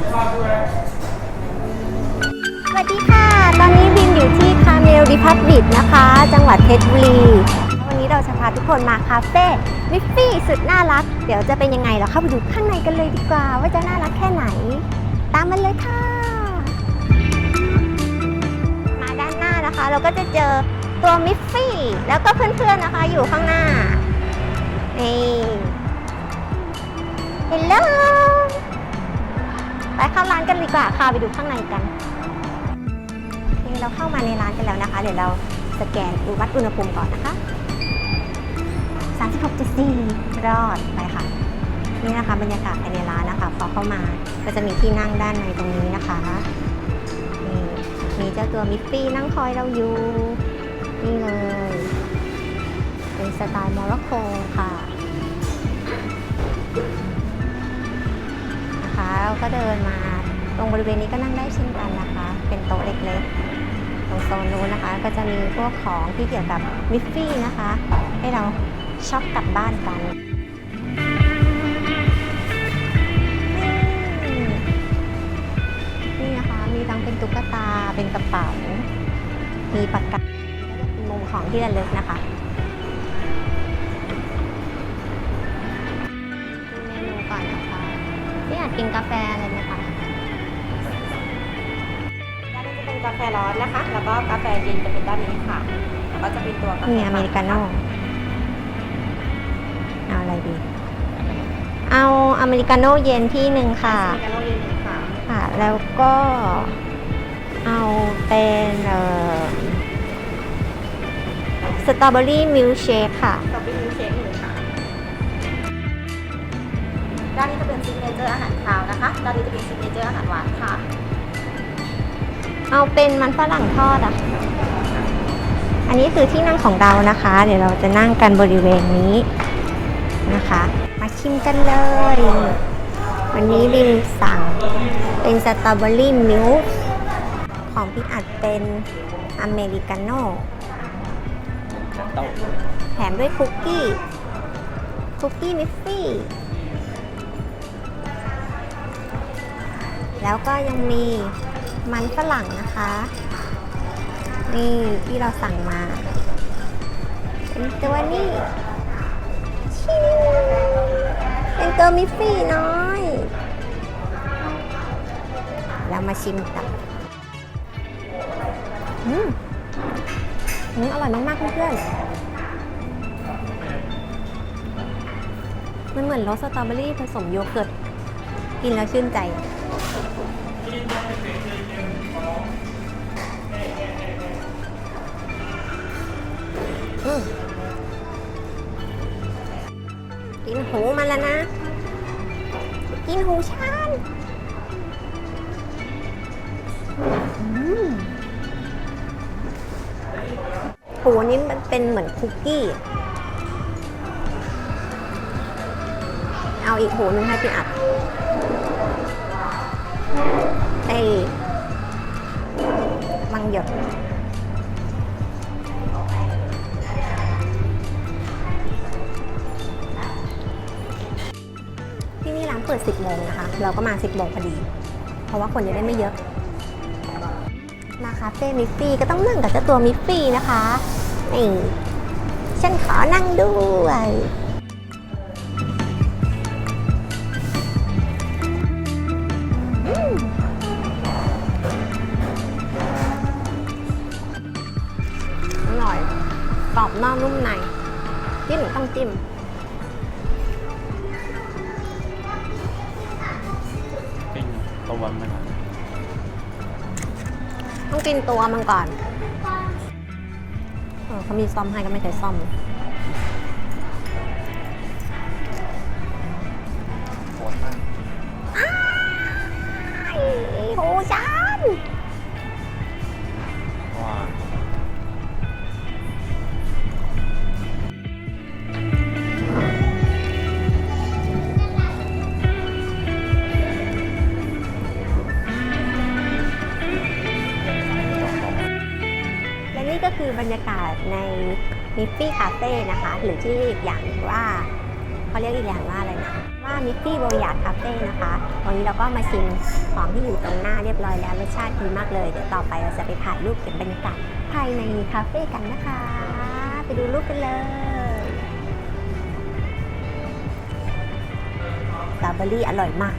สวัสดีค่ะ ตอนนี้บินอยู่ที่คาเมลดิพับบิกนะคะ จังหวัดเพชรบุรี วันนี้เราจะพาทุกคนมาคาเฟ่มิฟฟี่สุดน่ารัก เดี๋ยวจะเป็นยังไงเราเข้าไปดูข้างในกันเลยดีกว่า ว่าจะน่ารักแค่ไหน ตามมันเลยค่ะ มาด้านหน้านะคะ เราก็จะเจอตัวมิฟฟี่แล้วก็เพื่อนๆนะคะ อยู่ข้างหน้า นี่เฮลโล ไปเข้าร้านกันดีกว่าค่ะไปดูข้างในกันนี่เราเข้ามาในร้านกันแล้วนะคะ เดี๋ยวเราสแกนวัดอุณหภูมิก่อนนะคะ36.4รอดไปค่ะ นี่นะคะบรรยากาศภายในร้านนะคะ พอเข้ามาก็จะมีที่นั่งด้านในตรงนี้นะคะนี่มีเจ้าตัวมิฟฟี่นั่งคอยเราอยู่ นี่เลย เป็นสไตล์โมร็อกโกค่ะ นะคะเราก็เดินมา ตรงบริเวณนี้ก็นั่งได้เช่นกันนะคะ เป็นโต๊ะเล็กๆ ตรงโซนนู้นนะคะ ก็จะมีพวกของที่เกี่ยวกับมิฟฟี่นะคะ ให้เราช็อปกลับบ้านกันนี่นะคะ มีทั้งเป็นตุ๊กตาเป็นกระเป๋า มีปากกาเป็นมุมของที่ระลึกนะคะ กกินกาแฟอะไรไหมคะด้านนี้จะเป็นกาแฟร้อนนะคะ แล้วก็กาแฟเย็นจะเป็นด้านนี้ค่ะ แล้วก็จะเป็นตัวกาแฟนี่อเมริกาโน่เอาอะไรดี เอาอเมริกาโน่เย็นที่หนึ่งค่ะ อเมริกาโน่เย็นหนึ่งค่ะ ค่ะ แล้วก็เอาเป็นเอ่อสตรอเบอรี่มิลเชคค่ะสตรอเบอรี่ ด้านนี้จะเป็นซิกเนเจอร์อาหารคาวนะคะ ด้านนี้จะเป็นซิกเนเจอร์อาหารหวานค่ะ เอาเป็นมันฝรั่งทอดอะ อันนี้คือที่นั่งของเรานะคะ เดี๋ยวเราจะนั่งกันบริเวณนี้นะคะ มาชิมกันเลย วันนี้บินสั่งเป็นสตรอเบอรี่มิลค์ของพี่อัดเป็นอเมริกาโน่แถมด้วยคุกกี้ คุกกี้มิฟฟี่ แล้วก็ยังมีมันฝรั่งนะคะ นี่ที่เราสั่งมาเป็นตัวนี้ชิวเป็นตัวมิฟฟี่น้อยเรามาชิมกันอืมอืมอร่อยมากๆเพื่อนมันเหมือนรสสตรอเบอรี่ผสมโยเกิร์ต กินแล้วชื่นใจ กินหูมันแล้วนะ กินหูฉันหูนี้มันเป็นเหมือนคุกกี้ เอาอีกหูนึงให้พี่อัดไอ้มังหยด ร้านเปิด 10โมงนะคะ เราก็มา 10โมงพอดี เพราะว่าคนจะได้ไม่เยอะมาคาเฟ่มิฟฟี่ก็ต้องนั่งกับเจ้าตัวมิฟฟี่นะคะนี่ฉันขอนั่งด้วยอืมอร่อยกรอบนอกนุ่มในจิ้มต้องจิ้ม ตัวมันอะต้องกินตัวมันก่อนเออเขามีซ่อมให้ก็ไม่ใช้ซ่อม บรรยากาศในมิฟฟี่คาเฟ่นะคะ หรือที่อีกอย่างว่าเขาเรียกอีกอย่างว่าอะไรนะว่ามิฟฟี่บริยาคาเฟ่นะคะวันนี้เราก็มาชิมของที่อยู่ตรงหน้าเรียบร้อยแล้วรสชาติดีมากเลย เดี๋ยวต่อไปเราจะไปถ่ายรูปเก็บบรรยากาศภายในคาเฟ่กันนะคะ ไปดูรูปกันเลยสตรอเบอรี่อร่อยมาก